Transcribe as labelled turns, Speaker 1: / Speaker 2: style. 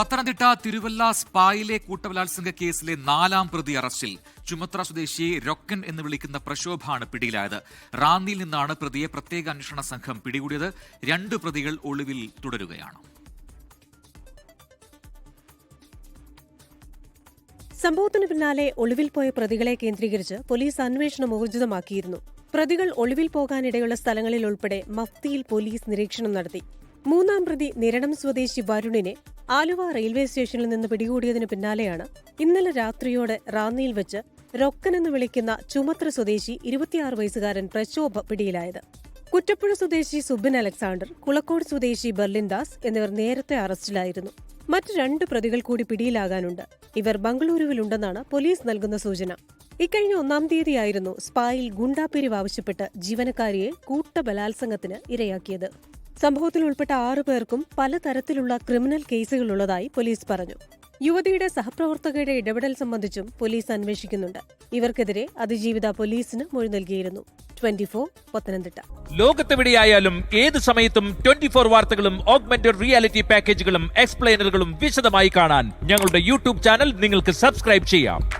Speaker 1: പത്തനംതിട്ട തിരുവല്ല സ്പായിലെ കൂട്ടബലാത്സംഗ കേസിലെ നാലാം പ്രതി അറസ്റ്റിൽ ചുമത്ര സ്വദേശിയെ രൊക്കൻ എന്ന് വിളിക്കുന്ന പ്രക്ഷോഭാണ് പിടിയിലായത്. റാന്നിയിൽ നിന്നാണ് പ്രതിയെ പ്രത്യേക അന്വേഷണ സംഘം പിടികൂടിയത്. രണ്ട് പ്രതികൾ ഒളിവിൽ തുടരുകയാണ്.
Speaker 2: സംഭവത്തിന് പിന്നാലെ ഒളിവിൽ പോയ പ്രതികളെ കേന്ദ്രീകരിച്ച് പോലീസ് അന്വേഷണം ഊർജിതമാക്കിയിരുന്നു. പ്രതികൾ ഒളിവിൽ പോകാനിടയുള്ള സ്ഥലങ്ങളിൽ ഉൾപ്പെടെ മഫ്തിയിൽ പോലീസ് നിരീക്ഷണം നടത്തി. മൂന്നാം പ്രതി നിരണം സ്വദേശി വരുണിനെ ആലുവ റെയിൽവേ സ്റ്റേഷനിൽ നിന്ന് പിടികൂടിയതിനു പിന്നാലെയാണ് ഇന്നലെ രാത്രിയോടെ റാന്നിയിൽ വെച്ച് രൊക്കൻ എന്ന് വിളിക്കുന്ന ചുമത്ര സ്വദേശി ഇരുപത്തിയാറ് വയസ്സുകാരൻ പ്രക്ഷോഭ പിടിയിലായത്. കുറ്റപ്പുഴ സ്വദേശി സുബിൻ അലക്സാണ്ടർ കുളക്കോട് സ്വദേശി ബെർലിൻ ദാസ് എന്നിവർ നേരത്തെ അറസ്റ്റിലായിരുന്നു. മറ്റ് രണ്ട് പ്രതികൾ കൂടി പിടിയിലാകാനുണ്ട്. ഇവർ ബംഗളൂരുവിലുണ്ടെന്നാണ് പോലീസ് നൽകുന്ന സൂചന. ഇക്കഴിഞ്ഞ ഒന്നാം തീയതിയായിരുന്നു സ്പായിൽ ഗുണ്ടാപിരിവ് ആവശ്യപ്പെട്ട് ജീവനക്കാരിയെ കൂട്ടബലാത്സംഗത്തിന് ഇരയാക്കിയത്. സംഭവത്തിൽ ഉൾപ്പെട്ട ആറു പേർക്കും പലതരത്തിലുള്ള ക്രിമിനൽ കേസുകളുള്ളതായി പോലീസ് പറഞ്ഞു. യുവതിയുടെ സഹപ്രവർത്തകയുടെ ഇടപെടൽ സംബന്ധിച്ചും പോലീസ് അന്വേഷിക്കുന്നുണ്ട്. ഇവർക്കെതിരെ അതിജീവിത പോലീസിന് മൊഴി നൽകിയിരുന്നു. പത്തനംതിട്ട.
Speaker 3: ലോകത്തെവിടെയായാലും ഏത് സമയത്തും ട്വന്റി ഫോർ വാർത്തകളും ഓഗ്മെന്റഡ് റിയാലിറ്റി പാക്കേജുകളും എക്സ്പ്ലെയിനറുകളും വിശദമായി കാണാൻ ഞങ്ങളുടെ യൂട്യൂബ് ചാനൽ നിങ്ങൾക്ക് സബ്സ്ക്രൈബ് ചെയ്യാം.